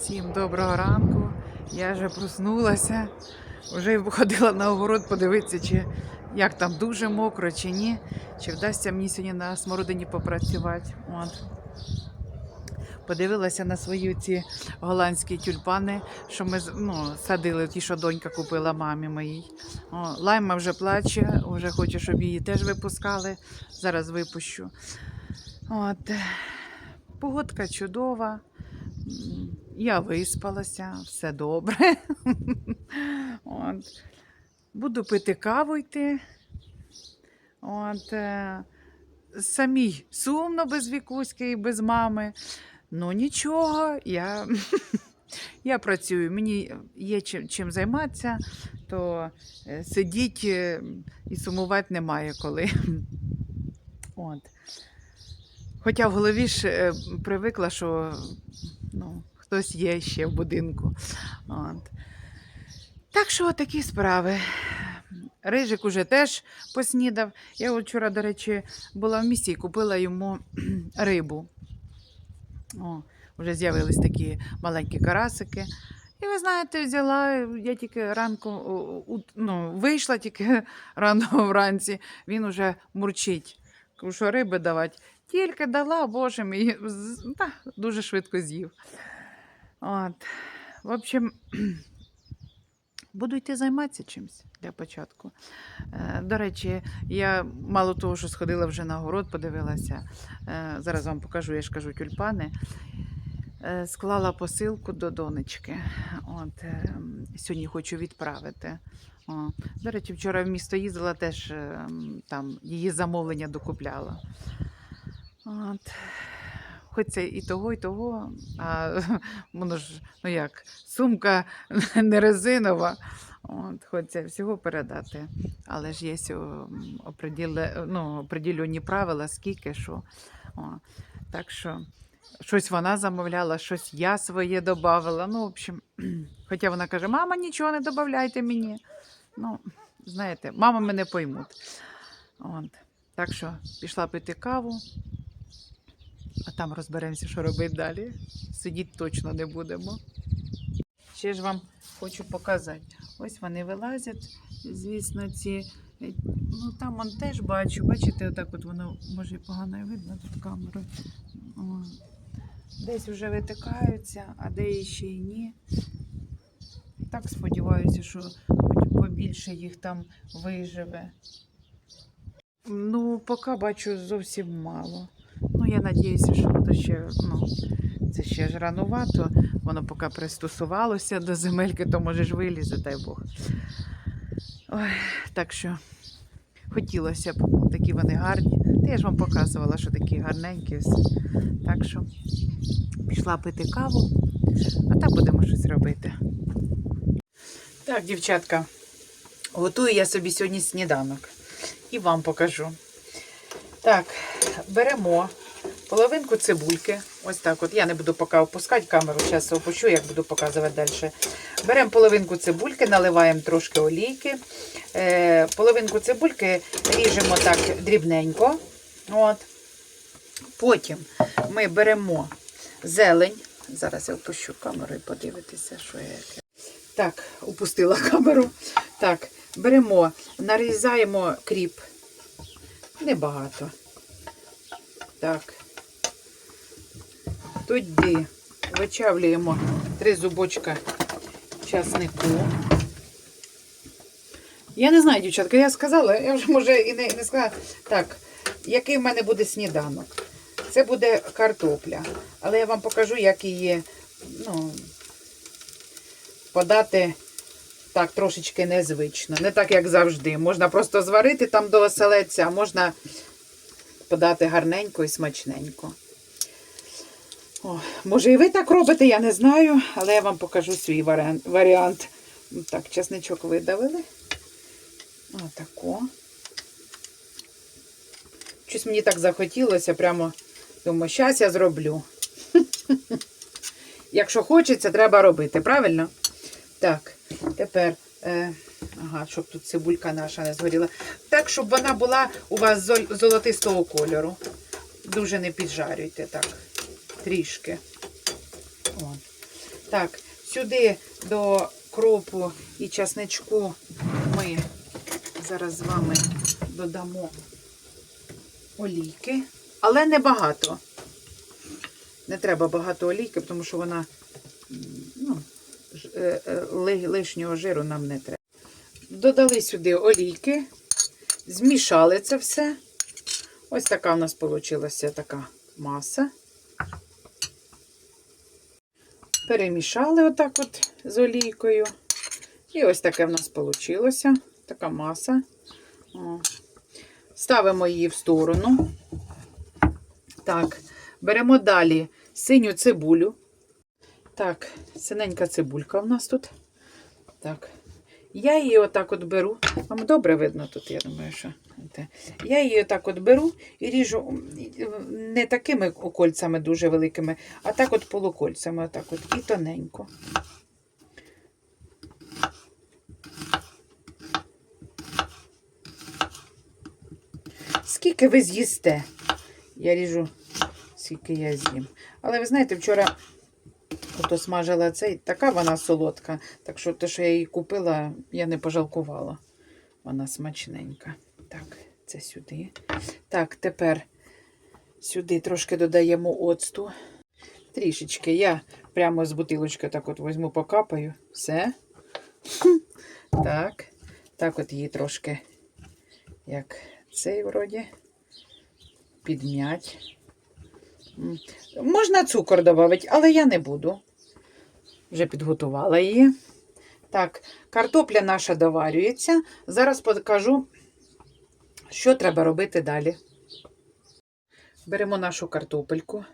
Всім доброго ранку. Я вже проснулася. Вже ходила на огород подивитися, чи як там дуже мокро, чи ні. Чи вдасться мені сьогодні на смородині попрацювати. От. Подивилася на свої ці голландські тюльпани, що ми ну, садили, ті, що донька купила мамі моїй. О, лайма вже плаче, вже хоче, щоб її теж випускали. Зараз випущу. От. Погодка чудова. Я виспалася, все добре. От. Буду пити каву йти. От. е, Самій сумно без вікуськи і без мами. Ну нічого, я, я працюю. Мені є чим, чим займатися, то е, сидіть е, і сумувати немає коли. От. Хоча в голові ж привикла, що ну, хтось є ще в будинку. От. Так що такі справи. Рижик уже теж поснідав. Я вчора, до речі, була в місті і купила йому рибу. О, вже з'явились такі маленькі карасики. І ви знаєте, взяла, я тільки ранку ну, вийшла тільки рано вранці, він уже мурчить. Кажу, риби давати. Тільки дала, боже мій, та, дуже швидко з'їв. От. В общем, буду йти займатися чимось для початку. Е, До речі, я мало того, що сходила вже на город, подивилася. е, Зараз вам покажу, я ж кажу, тюльпани. Е, Склала посилку до донечки. От, сьогодні хочу відправити. О, до речі, вчора в місто їздила, теж е, там її замовлення докупляла. От. Хоч це і того, і того, а воно ж, ну як, сумка не резинова, от, хочеться всього передати. Але ж є ну, определені правила, скільки що. О, так що щось вона замовляла, щось я своє додавала. Ну, в общем, хоча вона каже, мама, нічого не додавайте мені. Ну, знаєте, мама мене поймуть. От. Так що пішла пити каву, а там розберемося, що робити далі. Сидіти точно не будемо. Ще ж вам хочу показати. Ось вони вилазять, звісно, ці. е, Ну там он теж бачу, бачите, отак от воно може погано видно тут камерою. Десь вже витикаються, а де ще й ні. Так сподіваюся, що побільше їх там виживе. Ну, поки бачу зовсім мало. Ну, я надіюся, що то ще, ну, це ще ж ранувато. Воно поки пристосувалося до земельки, то може ж вилізе, дай Бог. Ой, так що хотілося б, такі вони гарні. Я ж вам показувала, що такі гарненькі. всі. Так що пішла пити каву, а там будемо щось робити. Так, дівчатка, готую я собі сьогодні сніданок і вам покажу. Так, беремо половинку цибульки. Ось так от. Я не буду поки опускати камеру, зараз опущу, як буду показувати далі. Беремо половинку цибульки, наливаємо трошки олійки. Е, половинку цибульки ріжемо так дрібненько. От. Потім ми беремо зелень. Зараз я опущу камеру і подивитися, що я яке. Так, опустила камеру. Так, беремо, нарізаємо кріп. Небагато. Так. Тоді вичавлюємо три зубочка часнику. Я не знаю, дівчатка, я сказала, я вже може і не, не сказала. Так, який в мене буде сніданок? Це буде картопля. Але я вам покажу, як її ну, подати так трошечки незвично. Не так, як завжди. Можна просто зварити там до оселедця, а можна подати гарненько і смачненько. О, може, і ви так робите, я не знаю, але я вам покажу свій варіант. Ну, Так, чесничок видавили. Отако. Щось мені так захотілося, прямо думаю, щас я зроблю. Якщо хочеться, треба робити, правильно? Так, тепер, е, ага, щоб тут цибулька наша не згоріла. Так, щоб вона була у вас золотистого кольору. Дуже не піджарюйте так. Трішки. От. Так, сюди до кропу і часничку ми зараз з вами додамо олійки, але не багато. Не треба багато олійки, тому що вона лишнього жиру нам не треба. Додали сюди олійки, змішали це все. Ось така у нас вийшла така маса. Перемішали отак от з олійкою. І ось таке в нас вийшло. Така маса. О. Ставимо її в сторону. Так, беремо далі синю цибулю. Так, синенька цибулька в нас тут. Так. Я її отак от беру. Вам добре видно тут, я думаю, що. Я її отак от беру і ріжу не такими кольцями дуже великими, а так от полукольцями, отак от, і тоненько. Скільки ви з'їсте? Я ріжу, скільки я з'їм. Але ви знаєте, вчора ото смажила цей, така вона солодка. Так що те, що я її купила, я не пожалкувала. Вона смачненька. Так, це сюди. Так, тепер сюди трошки додаємо оцту. Трішечки. Я прямо з бутилочки так от візьму, покапаю. Все. Так. Так от її трошки, як цей вроді, підм'ять. Можна цукор додати, але я не буду. Вже підготувала її. Так, картопля наша доварюється. Зараз покажу, що треба робити далі. Беремо нашу картопельку.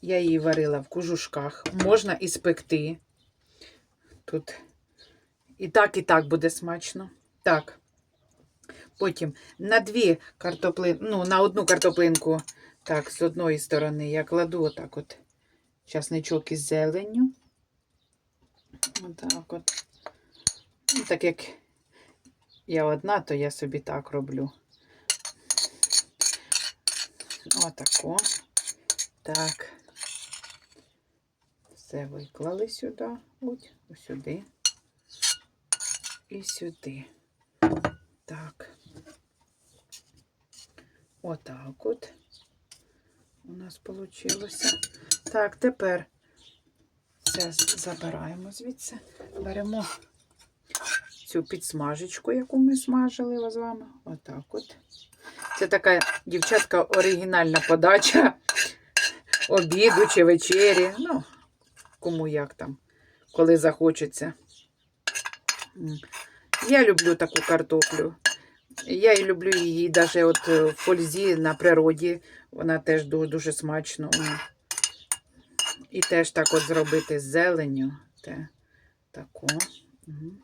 Я її варила в кожушках. Можна і спекти. Тут і так, і так буде смачно. Так. Потім на дві картопли, ну, на одну картоплинку, так, з одної сторони я кладу отак от часничок із зеленню. Отак от. Ну, так як я одна, то я собі так роблю. Отако. Так. Все виклали сюди. Ось, сюди. І сюди. Так. Отак от. У нас вийшло. Так, тепер це забираємо звідси. Беремо цю підсмажечку, яку ми смажили з вами. Отак от. Це така дівчатка оригінальна подача обіду чи вечері. Ну, кому як там, коли захочеться. Я люблю таку картоплю. Я і люблю її навіть от в фользі на природі. Вона теж ду- дуже смачно. І теж так от зробити з зеленню. Те. Мгм.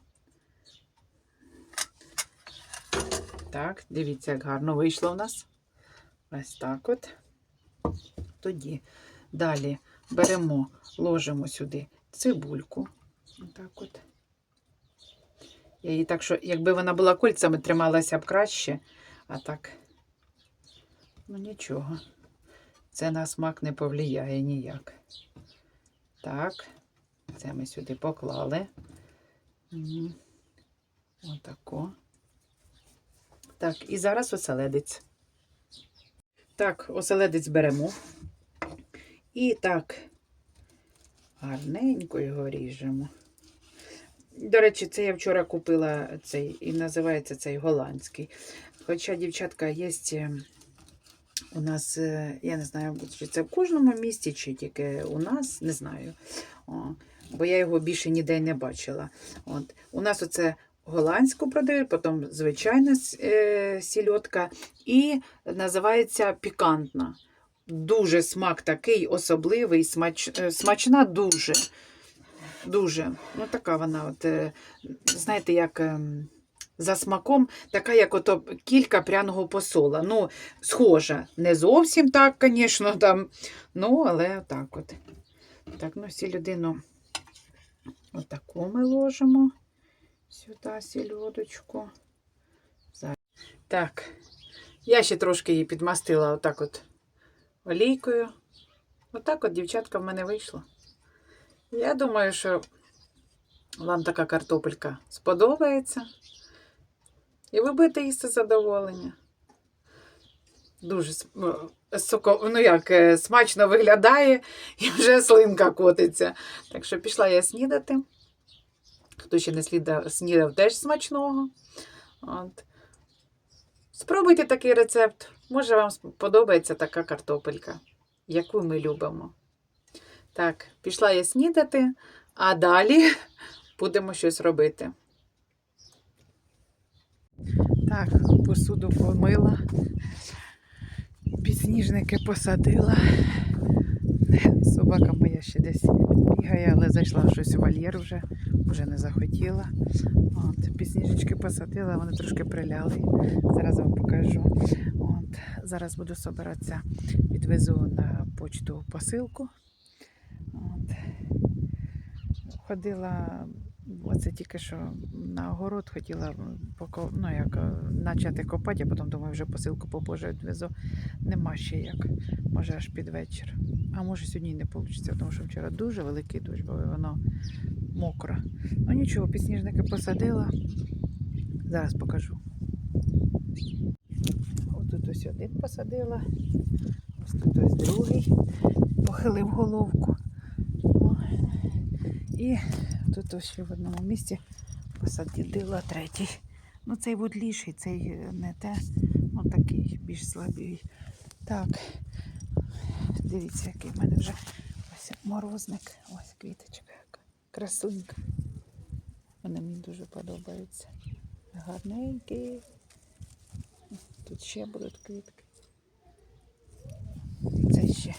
Так, дивіться, як гарно вийшло в нас. Ось так от. Тоді далі беремо, ложимо сюди цибульку. Отак от. Я її так, що, якби вона була кольцями, трималася б краще, а так, ну нічого. Це на смак не повлияє ніяк. Так, це ми сюди поклали. Отако. Так, і зараз оселедець. Так, оселедець беремо. І так, гарненько його ріжемо. До речі, це я вчора купила цей, і називається цей голландський. Хоча, дівчатка, є у нас, е, я не знаю, чи це в кожному місті, чи тільки у нас, не знаю. О, бо я його більше ніде не бачила. От. У нас оце голландську продають, потім звичайна е, сільотка, і називається пікантна. Дуже смак такий особливий, смач, е, смачна дуже. Дуже. Ну, така вона, от, знаєте, як ем, за смаком, така, як ото кілька пряного посола. Ну, схожа. Не зовсім так, звісно, там. Ну, але так от. Так, ну, сільодину отаку ми ложимо сюди сільодочку. Так, я ще трошки її підмастила отак от олійкою. Отак от, дівчатка, в мене вийшло. Я думаю, що вам така картопелька сподобається. І ви будете їсти задоволення. Дуже соко, ну як, е, смачно виглядає і вже слинка котиться. Так що пішла я снідати. Хто ще не слідав, снідав, теж смачного. От. Спробуйте такий рецепт. Може, вам сподобається така картопелька, яку ми любимо. Так, пішла я снідати, а далі будемо щось робити. Так, посуду помила, підсніжники посадила. Собака моя ще десь бігає, але зайшла щось у вольєр вже, вже не захотіла. От, підсніжечки посадила, вони трошки приляли. Зараз вам покажу. От, зараз буду собиратися, відвезу на почту посилку. От. Ходила, оце тільки що на огород хотіла поко, ну, як, е, почати копати, а потім думаю, вже посилку попозже відвезу. Нема ще як. Може аж під вечір. А може сьогодні не вийде, тому що вчора дуже великий дощ, бо воно мокро. Ну нічого, підсніжники посадила. Зараз покажу. Отут ось один посадила. Ось тут ось другий. Похилив головку. І тут ще в одному місці посадила третій. Ну, цей вудліший, цей е, не те, ну такий більш слабий. Так, дивіться, який в мене вже ось морозник. Ось квіточка, яка красунька. Вони мені дуже подобаються. Гарненькі. Тут ще будуть квітки. Це ще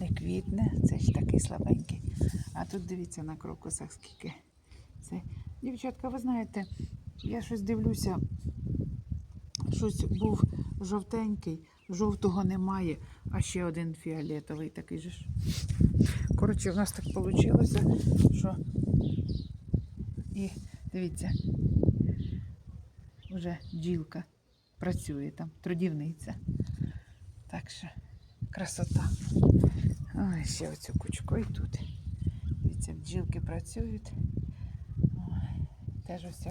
не квітне, це ж такий слабенький. А тут дивіться на крокусах скільки. Це. Дівчатка, ви знаєте, я щось дивлюся, щось був жовтенький, жовтого немає, а ще один фіолетовий такий же ж. Коротше, в нас так вийшло, що і дивіться, вже бджілка працює там, трудівниця. Так що красота. Ой, ще оцю кучку і тут. Дивіться, бджілки працюють. Теж ось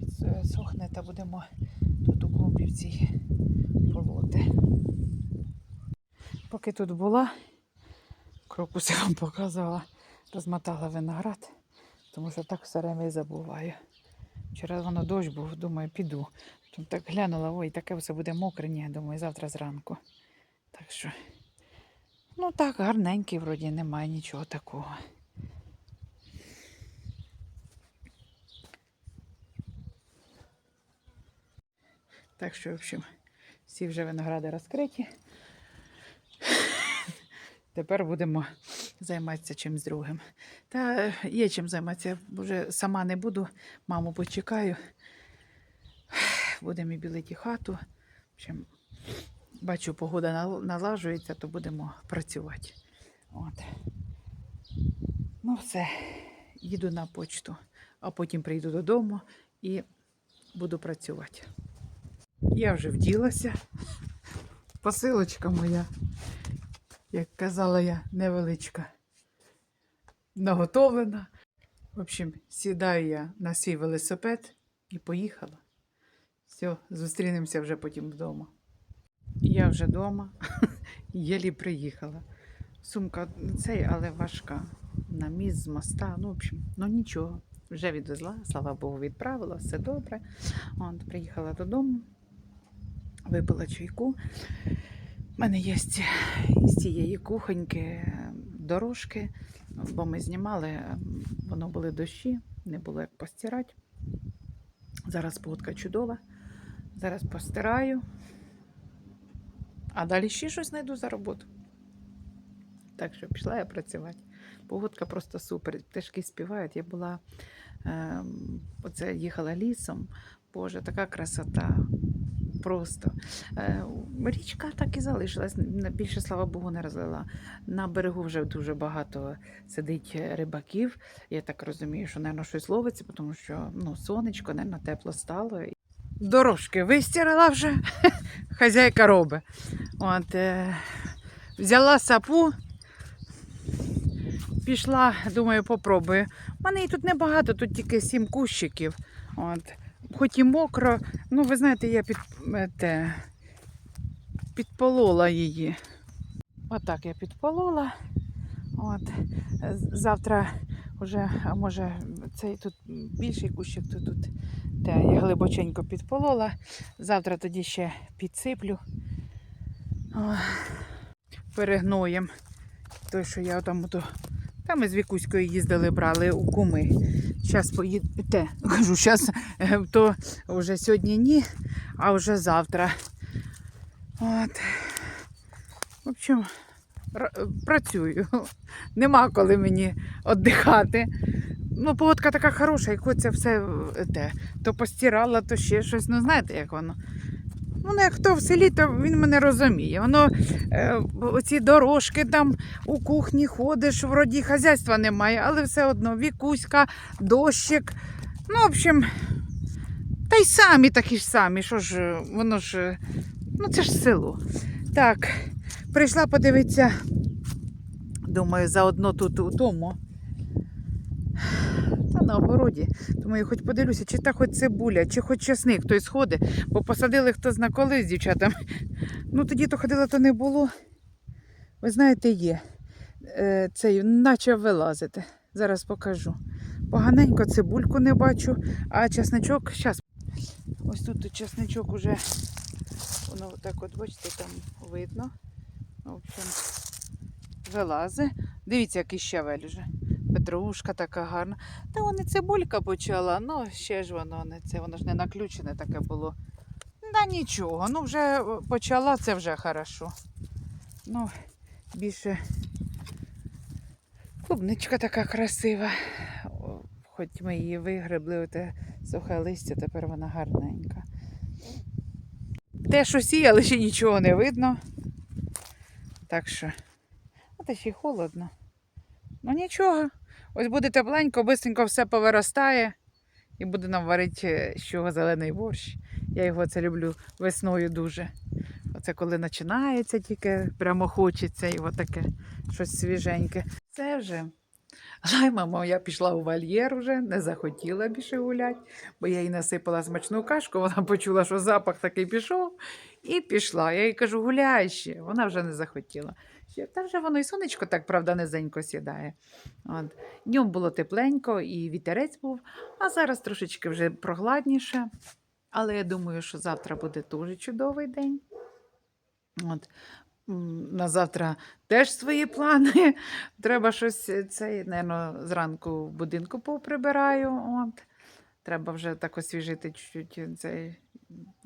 підсохне та будемо тут у клумбі в цій полоти. Поки тут була, крокуси вам показувала, розмотала виноград, тому що так все время і забуваю. Вчора воно дощ був, думаю, піду. Тут так глянула, ой, таке все буде мокре, ні, думаю, завтра зранку. Так що, ну так, гарненький, вроді немає нічого такого. Так що, в общем, всі вже виногради розкриті. Тепер будемо займатися чимось другим. Та є чим займатися. Вже сама не буду, маму почекаю. Будемо і білити хату. В общем, бачу, погода налажується, то будемо працювати. От. Ну, все, їду на почту, а потім прийду додому і буду працювати. Я вже вділася. Посилочка моя, як казала я, невеличка, наготовлена. В общем, сідаю я на свій велосипед і поїхала. Все, зустрінемося вже потім вдома. Я вже вдома, єлі приїхала. Сумка цей, але важка. На міст з моста. Ну, в общем, ну нічого. Вже відвезла, слава Богу, відправила, все добре. От, приїхала додому, випила чайку. У мене є з цієї кухоньки е, дорожки, бо ми знімали, е, воно були дощі, не було як постирати. Зараз погодка чудова. Зараз постираю. А далі ще щось знайду за роботу. Так що пішла я працювати. Погодка просто супер. Пташки співають. Я була ем, оце їхала лісом. Боже, така красота. Просто Е, річка так і залишилась. Більше, слава Богу, не розлила. На берегу вже дуже багато сидить рибаків. Я так розумію, що, мабуть, щось ловиться, тому що ну, сонечко, мабуть, тепло стало. Дорожки вистирала вже, хазяйка робить. От, е, взяла сапу пішла, думаю, попробую. У мене і тут небагато, тут тільки сім кущиків. От. Хоч і мокро, ну ви знаєте, я під, те, підполола її. Отак я підполола. От. Завтра вже, а може, цей тут більший кущик, то тут те, я глибоченько підполола. Завтра тоді ще підсиплю. О, перегноєм. Той, що я там. Там ми з Вікуською їздили, брали у куми. Зараз поїдете. Кажу, зараз то вже сьогодні ні, а вже завтра. От. В общем, працюю. Нема коли мені віддихати. Ну, погодка така хороша, і це все е, те. То постирала, то ще щось. Ну, знаєте, як воно. Ну, як хто в селі, то він мене розуміє. Воно е, оці дорожки там у кухні ходиш, вроді хазяйства немає, але все одно вікуська, дощик. Ну, в общем, та й самі такі ж самі. Що ж, е, воно ж, е, ну це ж село. Так, прийшла подивитися, думаю, заодно тут у тому. На огороді. Думаю, хоч подивлюся, чи та хоч цибуля, чи хоч часник хтось ходить, бо посадили хто зна коли з дівчатами. Ну тоді то ходила, то не було. Ви знаєте, є. Е, цей, наче вилазити. Зараз покажу. Поганенько цибульку не бачу, а чесничок, зараз. Ось тут чесничок уже, воно так от, бачите, там видно. В общем, вилазить. Дивіться, який щавель вже. Петрушка така гарна. Та вони цибулька почала, ну ще ж воно не це, воно ж не наключене таке було. Да нічого, ну вже почала, це вже хорошо. Ну, більше клубничка така красива. Хоч ми її вигребли, оте сухе листя, тепер вона гарненька. Те, що сіяли, ще нічого не видно. Так що, а та ще й холодно. Ну нічого. Ось буде тепленько, бистренько все повиростає і буде нам варити е, з чого зелений борщ. Я його це люблю весною дуже. Оце коли починається тільки, прямо хочеться і таке щось свіженьке. Це вже. Лайма моя пішла у вольєр вже, не захотіла більше гуляти, бо я їй насипала смачну кашку, вона почула, що запах такий пішов, і пішла. Я їй кажу, гуляй ще. Вона вже не захотіла. Та вже воно і сонечко так, правда, низенько сідає. От. Днем було тепленько і вітерець був, а зараз трошечки вже прохладніше. Але я думаю, що завтра буде дуже чудовий день. От. На завтра теж свої плани. Треба щось е, цей, напевно, зранку в будинку поприбираю. От. Треба вже так освіжити чуть-чуть цей.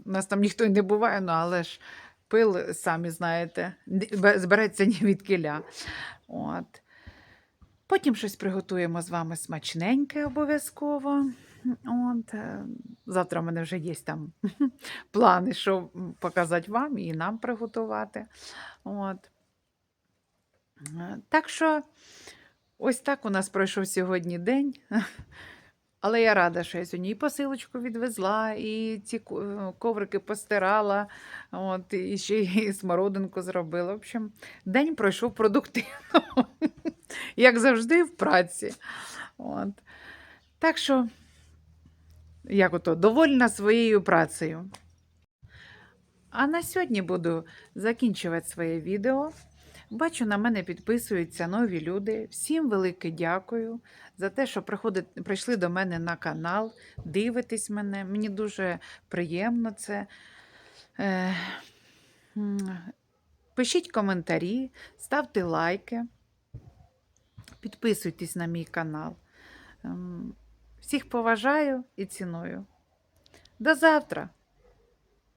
У нас там ніхто й не буває, ну, але ж пил, самі знаєте, збереться ні від кіля. От. Потім щось приготуємо з вами смачненьке обов'язково. От. е, Завтра в мене вже є там плани, що показати вам і нам приготувати. От. Е, Так що ось так у нас пройшов сьогодні день. Але я рада, що я сьогодні і посилочку відвезла, і ці е, коврики постирала, от, і ще й смородинку зробила. В общем, день пройшов продуктивно, як завжди, в праці. От. Так що, як ото, довольна своєю працею. А на сьогодні буду закінчувати своє відео. Бачу, на мене підписуються нові люди. Всім велике дякую за те, що прийшли до мене на канал, дивитесь мене. Мені дуже приємно це. Е, пишіть коментарі, ставте лайки, підписуйтесь на мій канал. Ем, Всіх поважаю і ціную. До завтра!